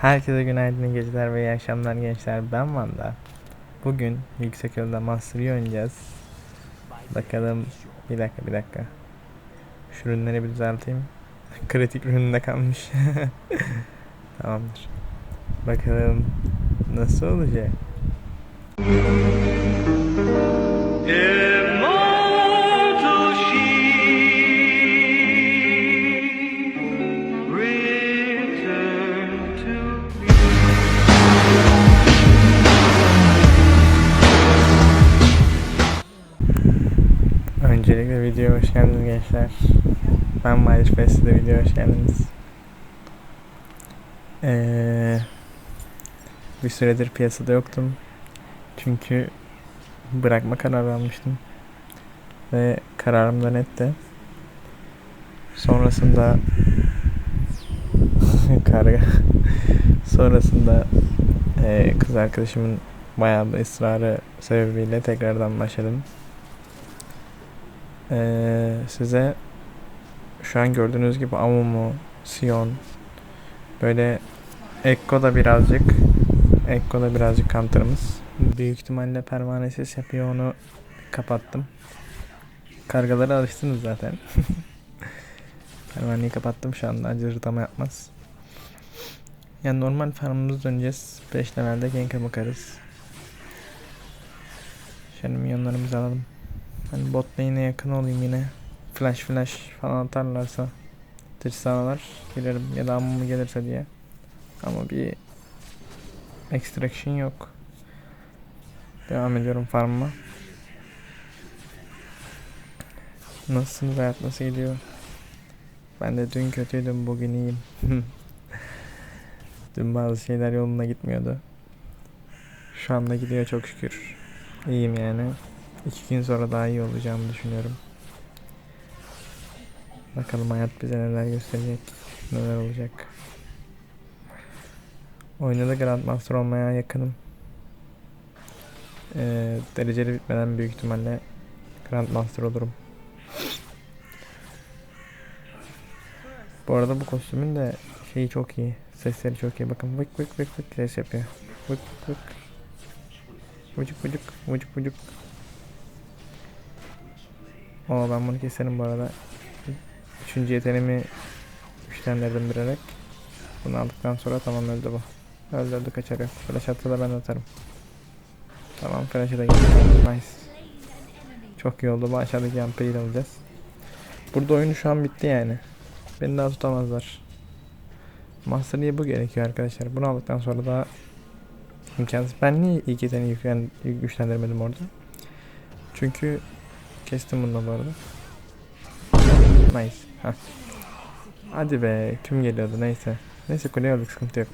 Herkese günaydın, iyi geceler ve iyi akşamlar gençler. Ben Vanda. Bugün yüksek yolda Master'ı oynayacağız. Bakalım. Bir dakika, bir dakika. Şu ürünleri bir düzelteyim. Kritik ürününde kalmış. Tamamdır. Bakalım nasıl olacak? Immortal videoya hoş geldiniz gençler. Ben Maliş Bey, videoya hoş geldiniz. Ee, bir süredir piyasada yoktum. Çünkü bırakma kararı almıştım. Ve kararım da netti. Sonrasında karga sonrasında ee, kız arkadaşımın bayağı bir ısrarı sebebiyle tekrardan başladım. Ee, size şu an gördüğünüz gibi Amumu, Sion böyle Ekko da birazcık Ekko da birazcık counter'ımız. Büyük ihtimalle pervanesiz yapıyor onu kapattım. Kargalara alıştınız zaten. Pervaneyi kapattım şu anda cırtama yapmaz. Yani normal farmımıza döneceğiz. 5 levelde gank'e bakarız. Şöyle milyonlarımızı alalım. Hani bot lane'e yakın olayım yine. Flash flash falan atarlarsa Tristanalar gelirim ya da Amumu gelirse diye. Ama bir extraction yok. Devam ediyorum farmıma. Nasılsınız hayat nasıl gidiyor? Ben de dün kötüydüm bugün iyiyim. dün bazı şeyler yoluna gitmiyordu. Şu anda gidiyor çok şükür. İyiyim yani. İki gün sonra daha iyi olacağımı düşünüyorum. Bakalım hayat bize neler gösterecek, neler olacak. Oyunda da Grandmaster olmaya yakınım. Ee, dereceli bitmeden büyük ihtimalle Grandmaster olurum. Bu arada bu kostümün de şeyi çok iyi. Sesleri çok iyi. Bakın vık vık vık vık ses yapıyor. Vık vık. Vucuk vucuk vucuk vucuk. Oo ben bunu keserim bu arada. Üçüncü yeteneğimi güçlendirdim bilerek. Bunu aldıktan sonra tamam öldü bu. Öldü öldü kaçar yok. Flash da ben atarım. Tamam flash'ı da gitti. Nice. Çok iyi oldu. Bu aşağıdaki Yamper'i de alacağız. Burada oyunu şu an bitti yani. Beni daha tutamazlar. Master bu gerekiyor arkadaşlar. Bunu aldıktan sonra daha imkansız. Ben niye ilk yeteneği güçlendirmedim orada? Çünkü kestim bunu da bu arada. Nice. Heh. Hadi be tüm geliyordu neyse. Neyse kuleye aldık sıkıntı yok.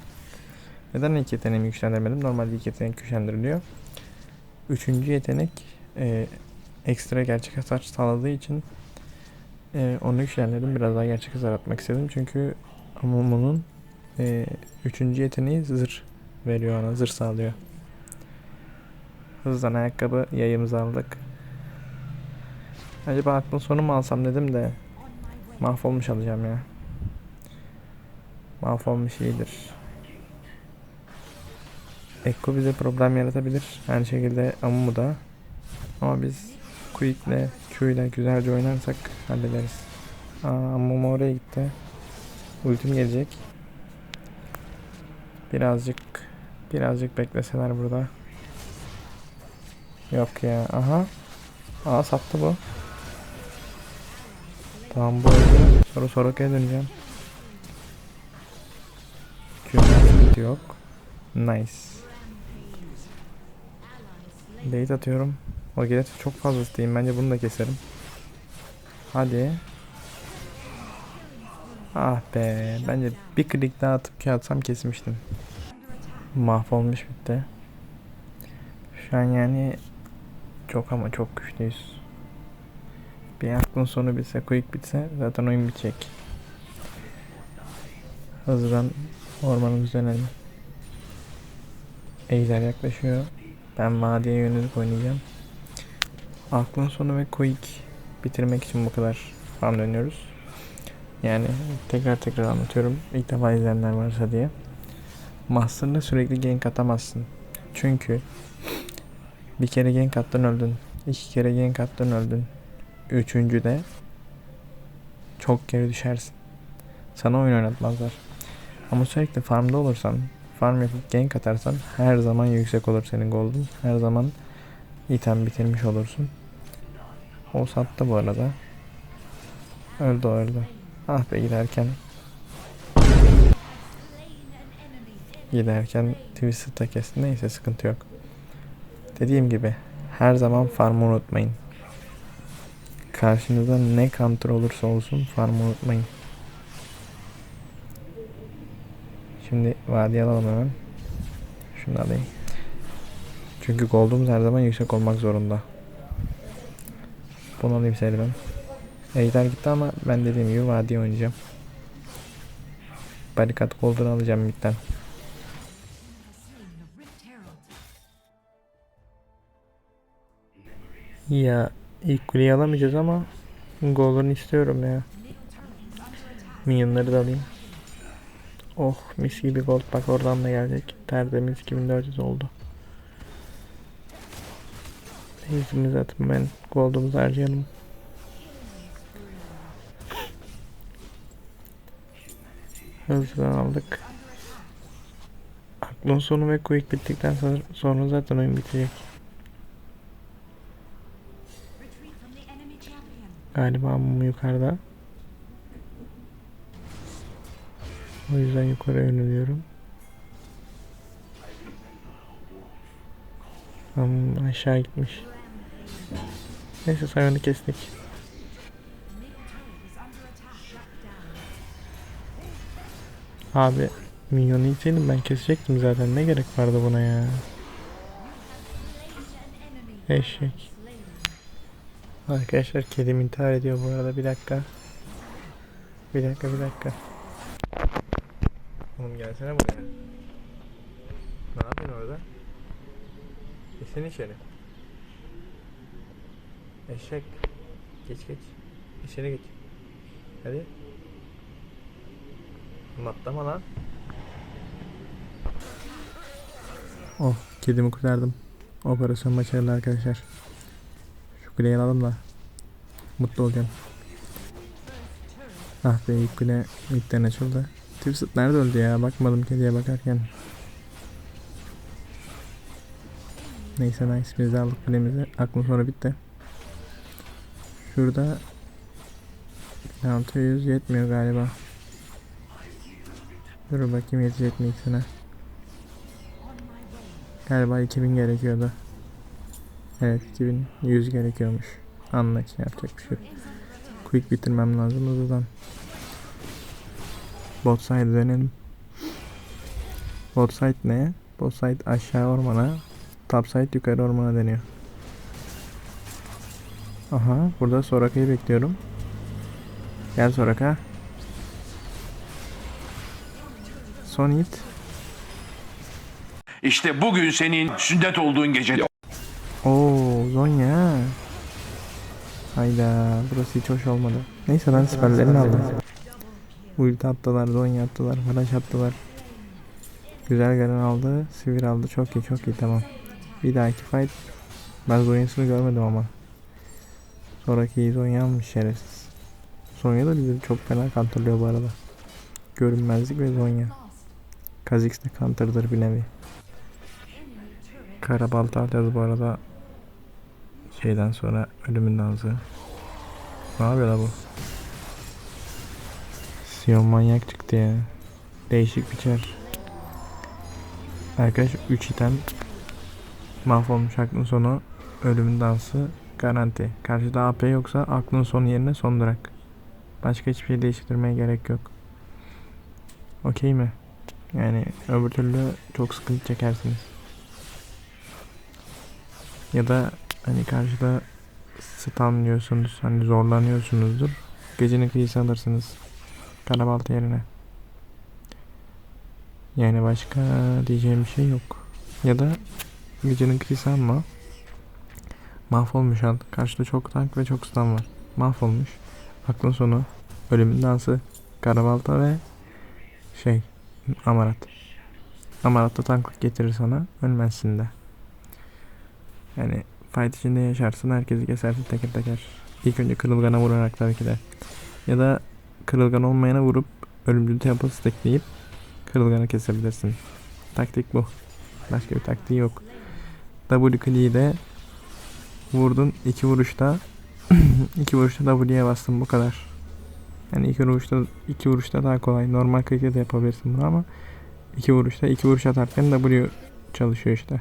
Neden ilk yeteneğimi güçlendirmedim? Normalde ilk yetenek güçlendiriliyor. Üçüncü yetenek e, ekstra gerçek hasar sağladığı için e, onu güçlendirdim. Biraz daha gerçek hasar atmak istedim. Çünkü Amumu'nun e, üçüncü yeteneği zırh veriyor ona. Zırh sağlıyor. Hızdan ayakkabı yayımızı aldık. Acaba aklın sonu mu alsam dedim de mahvolmuş alacağım ya. Mahvolmuş iyidir. Ekko bize problem yaratabilir. Aynı şekilde Amumu da. Ama biz Quick'le, Q'yla güzelce oynarsak hallederiz. Aa, Amumu oraya gitti. Ultim gelecek. Birazcık birazcık bekleseler burada. Yok ya. Aha. Aa sattı bu. Tamam bu öldü. Sonra Soroka'ya döneceğim. Sıkıntı yok. Nice. Bait atıyorum. O gelirse çok fazla isteyeyim. Bence bunu da keserim. Hadi. Ah be. Bence bir klik daha atıp ki atsam kesmiştim. Mahvolmuş bitti. Şu an yani çok ama çok güçlüyüz. Bir aklın sonu bitse, quick bitse zaten oyun bitecek. Hızlıdan ormanımıza dönelim. Ejder yaklaşıyor. Ben vadiye yönelik oynayacağım. Aklın sonu ve quick bitirmek için bu kadar farm dönüyoruz. Yani tekrar tekrar anlatıyorum. İlk defa izleyenler varsa diye. Master'da sürekli gank atamazsın. Çünkü bir kere gank attın öldün. iki kere gank attın öldün. Üçüncü de çok geri düşersin. Sana oyun oynatmazlar. Ama sürekli farmda olursan, farm yapıp gank atarsan her zaman yüksek olur senin gold'un. Her zaman item bitirmiş olursun. O sattı bu arada. Öldü öldü. Ah be giderken Giderken Twisted kesti. Neyse sıkıntı yok. Dediğim gibi her zaman farmı unutmayın. Karşınızda ne counter olursa olsun farmı unutmayın. Şimdi vadi alalım hemen. Şunu alayım. Çünkü gold'umuz her zaman yüksek olmak zorunda. Bunu alayım seriden. Ejder gitti ama ben dediğim gibi vadi oynayacağım. Barikat gold'unu alacağım midden. Ya ilk kuleyi alamayacağız ama golden istiyorum ya. Minyonları da alayım. Oh mis gibi gold bak oradan da gelecek. Tertemiz 2400 oldu. Neyse zaten ben gold'umuzu harcayalım. Hızlıdan aldık. Aklın sonu ve quick bittikten sonra zaten oyun bitecek. Galiba mum yukarıda. O yüzden yukarı yöneliyorum. Mum aşağı gitmiş. Neyse sayını kestik. Abi minyonu itseydim ben kesecektim zaten. Ne gerek vardı buna ya? Eşek. Arkadaşlar kedim intihar ediyor bu arada bir dakika. Bir dakika bir dakika. Oğlum gelsene buraya. Ne yapıyorsun orada? Geçsene içeri. Eşek. Geç geç. İçeri geç. Hadi. Oğlum atlama lan. Oh kedimi kurtardım. Operasyon başarılı arkadaşlar. Şu kuleyi alalım da mutlu olacağım. Ah be ilk kule ilkten açıldı. Twisted nerede öldü ya? Bakmadım kediye bakarken. Neyse nice biz de aldık kulemizi. Aklım sonra bitti. Şurada 1600 yetmiyor galiba. Dur bakayım yetecek mi ikisine. Galiba 2000 gerekiyordu. Evet 2100 gerekiyormuş. Anla ki yapacak bir şey yok. Quick bitirmem lazım hızlıdan. Bot side dönelim. Bot side ne? Bot side aşağı ormana. Top side yukarı ormana deniyor. Aha burada Soraka'yı bekliyorum. Gel Soraka. Son hit. İşte bugün senin sünnet olduğun gece. Oo Zonya. Hayda burası hiç hoş olmadı. Neyse ben siperlerini aldım. Ulti attılar, Zonya attılar, flash attılar. Güzel gelen aldı, sivir aldı. Çok iyi çok iyi tamam. Bir dahaki fight. Ben Zonya'sını görmedim ama. Sonraki Zonya almış şerefsiz. Zonya da bizi çok fena counterlıyor bu arada. Görünmezlik ve Zonya. Kha'Zix de counter'dır bir nevi. Karabalta alacağız bu arada. Şeyden sonra ölümün dansı. Ne yapıyor la bu? Sion manyak çıktı ya. Değişik biçer. Arkadaş 3 item mahvolmuş aklın sonu ölümün dansı garanti. Karşıda AP yoksa aklın sonu yerine son durak. Başka hiçbir şey değiştirmeye gerek yok. Okey mi? Yani öbür türlü çok sıkıntı çekersiniz. Ya da hani karşıda stunlıyorsunuz, hani zorlanıyorsunuzdur. Gecenin kıyısı alırsınız. Karabaltı yerine. Yani başka diyeceğim bir şey yok. Ya da gecenin kıyısı alma. Mahvolmuş al. Karşıda çok tank ve çok stun var. Mahvolmuş. Aklın sonu. Ölümün dansı. Karabalta ve şey. Amarat. Amarat da tanklık getirir sana. Ölmezsin de. Yani fight içinde yaşarsın. Herkesi kesersin teker teker. İlk önce kırılgana vurarak tabii ki de. Ya da kırılgan olmayana vurup ölümcül tempo stackleyip kırılganı kesebilirsin. Taktik bu. Başka bir taktiği yok. W kliği vurdun iki vuruşta iki vuruşta W'ye bastın bu kadar. Yani iki vuruşta iki vuruşta daha kolay. Normal klikle de yapabilirsin bunu ama iki vuruşta iki vuruş atarken W çalışıyor işte.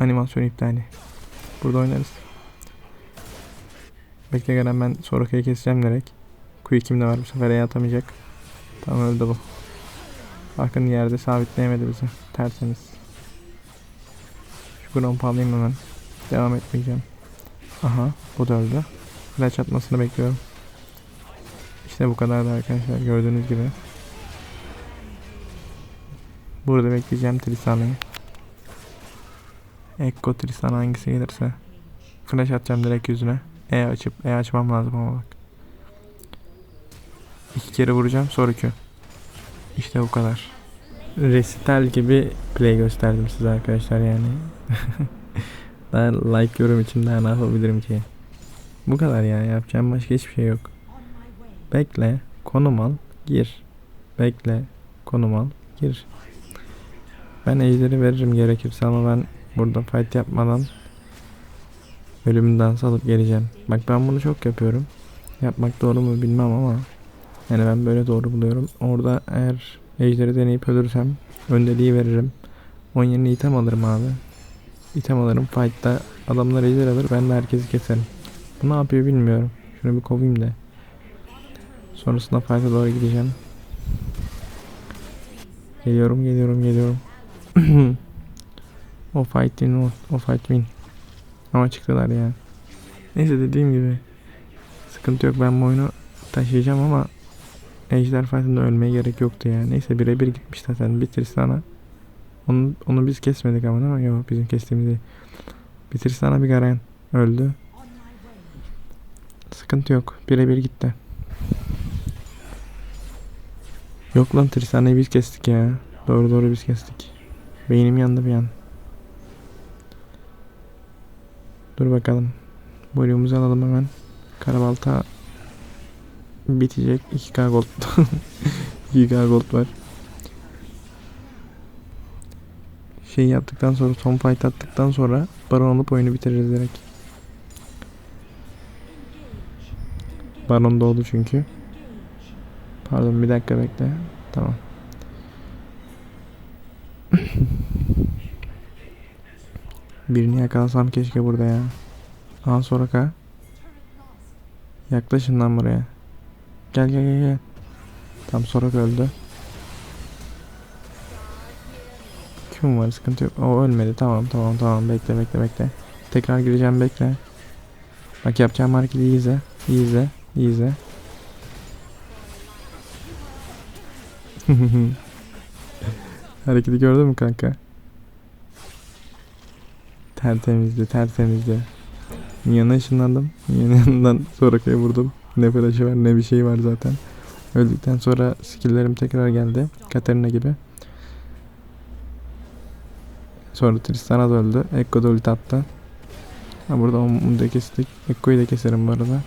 Animasyon iptali. Burada oynarız. Bekle gelen ben Soroka'yı keseceğim direkt. Kuyu kimde var bu sefer E atamayacak. Tamam öldü bu. Bakın yerde sabitleyemedi bizi. Tertemiz. Şu gromp alayım hemen. Devam etmeyeceğim. Aha bu da öldü. Flash atmasını bekliyorum. İşte bu kadardı arkadaşlar gördüğünüz gibi. Burada bekleyeceğim Tristana'yı. Ekko Tristana hangisi gelirse. Flash atacağım direkt yüzüne. E açıp E açmam lazım ama bak. İki kere vuracağım sonra Q. İşte bu kadar. Resital gibi play gösterdim size arkadaşlar yani. daha like yorum için daha ne yapabilirim ki? Bu kadar ya yapacağım başka hiçbir şey yok. Bekle, konum al, gir. Bekle, konum al, gir. Ben ejderi veririm gerekirse ama ben burada fight yapmadan ölümden salıp geleceğim. Bak ben bunu çok yapıyorum. Yapmak doğru mu bilmem ama yani ben böyle doğru buluyorum. Orada eğer ejderi deneyip ölürsem öndeliği veririm. Onun yerine item alırım abi. İtem alırım. Fight'ta adamlar ejder alır. Ben de herkesi keserim. Bu ne yapıyor bilmiyorum. Şunu bir kovayım da. Sonrasında fight'a doğru gideceğim. Geliyorum geliyorum geliyorum. o fight win o, o. Ama çıktılar ya. Neyse dediğim gibi. Sıkıntı yok ben bu oyunu taşıyacağım ama Ejder Fight'ında ölmeye gerek yoktu ya. Neyse birebir gitmiş zaten. Bir Tristana. Onu, onu biz kesmedik ama değil mi? Yok bizim kestiğimiz değil. Bir Tristana bir Garen öldü. Sıkıntı yok. Birebir gitti. Yok lan Tristana'yı biz kestik ya. Doğru doğru biz kestik. Beynim yandı bir an. Dur bakalım. Bölümümüzü alalım hemen. Karabalta bitecek. 2k gold. 2k gold var. Şey yaptıktan sonra son fight attıktan sonra baron alıp oyunu bitiririz direkt. Baron doğdu çünkü. Pardon bir dakika bekle. Tamam. Birini yakalasam keşke burada ya. Aha Soraka. Yaklaşın lan buraya. Gel gel gel gel. Tam Soraka öldü. Kim var sıkıntı yok. O ölmedi tamam tamam tamam bekle bekle bekle. Tekrar gireceğim bekle. Bak yapacağım hareketi iyi izle. İyi izle. İyi izle. Hareketi gördün mü kanka? Tertemizdi, tertemizdi. Yanına ışınlandım. Yanından Soraka'ya vurdum. Ne flash'ı var ne bir şey var zaten. Öldükten sonra skill'lerim tekrar geldi. Katarina gibi. Sonra Tristana da öldü. Ekko da ulti attı. Ha burada onu da kestik. Ekko'yu da keserim bu arada.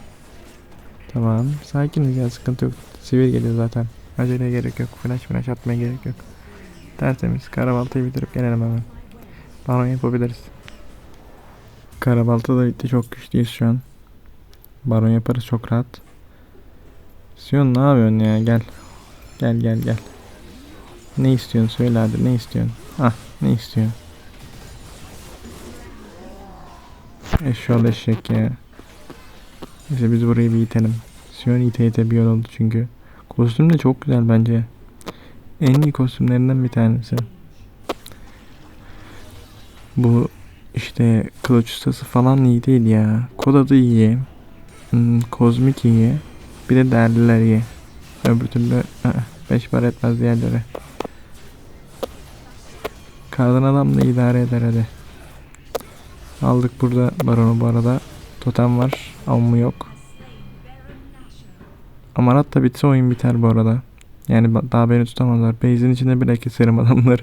Tamam. Sakiniz ya sıkıntı yok. Sivir geliyor zaten. Aceleye gerek yok. Flash flash atmaya gerek yok. Tertemiz. Karabaltayı bitirip gelelim hemen. Baron yapabiliriz. Karabalta da bitti. Çok güçlüyüz şu an. Baron yaparız çok rahat. Sion ne yapıyorsun ya? Gel. Gel gel gel. Ne istiyorsun? Söyle hadi. Ne istiyorsun? Ah ne istiyorsun? Eşşoğlu eşek ya. Neyse biz burayı bir itelim. Sion ite ite bir yol oldu çünkü. Kostüm de çok güzel bence. En iyi kostümlerinden bir tanesi. Bu işte kılıç ustası falan iyi değil ya. Kod adı iyi. Hmm, kozmik iyi. Bir de değerliler iyi. Öbür türlü 5 para etmez diğerleri. Kardan adam da idare eder hadi. Aldık burada baronu bu arada. Totem var. Avmu yok. Amarat da bitse oyun biter bu arada. Yani daha beni tutamazlar. Base'in içinde bile keserim adamları.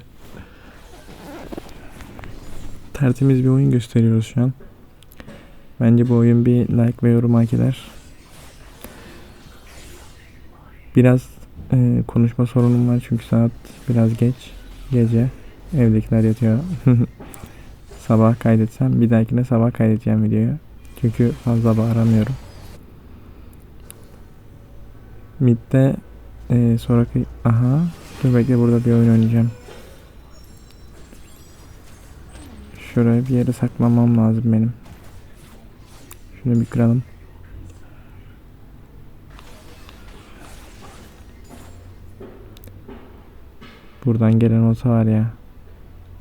Tertemiz bir oyun gösteriyoruz şu an. Bence bu oyun bir like ve yorum hak eder. Biraz e, konuşma sorunum var çünkü saat biraz geç. Gece. Evdekiler yatıyor. sabah kaydetsem bir dahakine sabah kaydedeceğim videoyu. Çünkü fazla bağıramıyorum. Mid'de e, sonraki... Aha. Dur bekle burada bir oyun oynayacağım. Şuraya bir yere saklamam lazım benim. Şunu bir kıralım. Buradan gelen olsa var ya.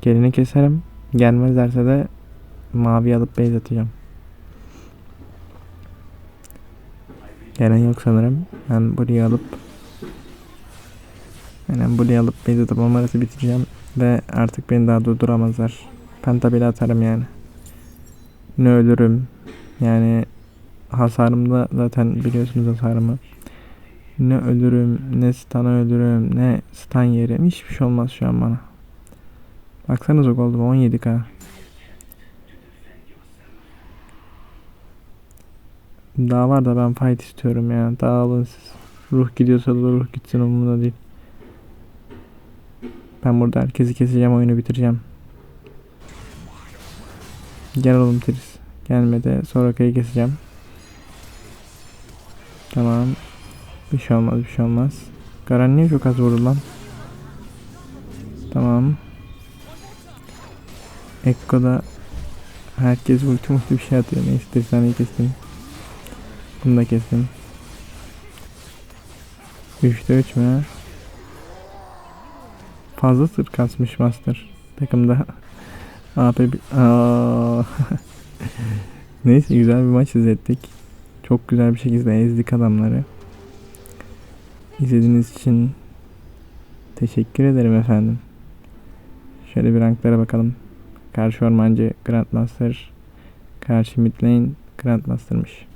Gelini keserim. Gelmezlerse de mavi alıp base atacağım. Gelen yok sanırım. Ben burayı alıp Aynen burayı alıp base atıp arası bitireceğim. Ve artık beni daha durduramazlar. Penta bile atarım yani. Ne ölürüm. Yani hasarımda zaten biliyorsunuz hasarımı. Ne ölürüm, ne stun ölürüm, ne stun yerim. Hiçbir şey olmaz şu an bana. Baksanıza goldum 17k. Daha var da ben fight istiyorum ya. Dağılın siz. Ruh gidiyorsa da ruh gitsin umurumda değil. Ben burada herkesi keseceğim oyunu bitireceğim. Gel oğlum Tris. Gelmedi. Soraka'yı keseceğim. Tamam. Bir şey olmaz bir şey olmaz. Garan niye çok az vurdu lan? Tamam. Ekko'da herkes ulti multi bir şey atıyor. Neyse Tristan'ı kestim. Bunu da kestim. 3'te 3 mü? Fazla sır kasmış Master. Takımda AP. Neyse güzel bir maç izlettik. Çok güzel bir şekilde ezdik adamları. İzlediğiniz için teşekkür ederim efendim. Şöyle bir ranklara bakalım. Karşı ormancı Grandmaster, karşı mid lane Grandmaster'mış.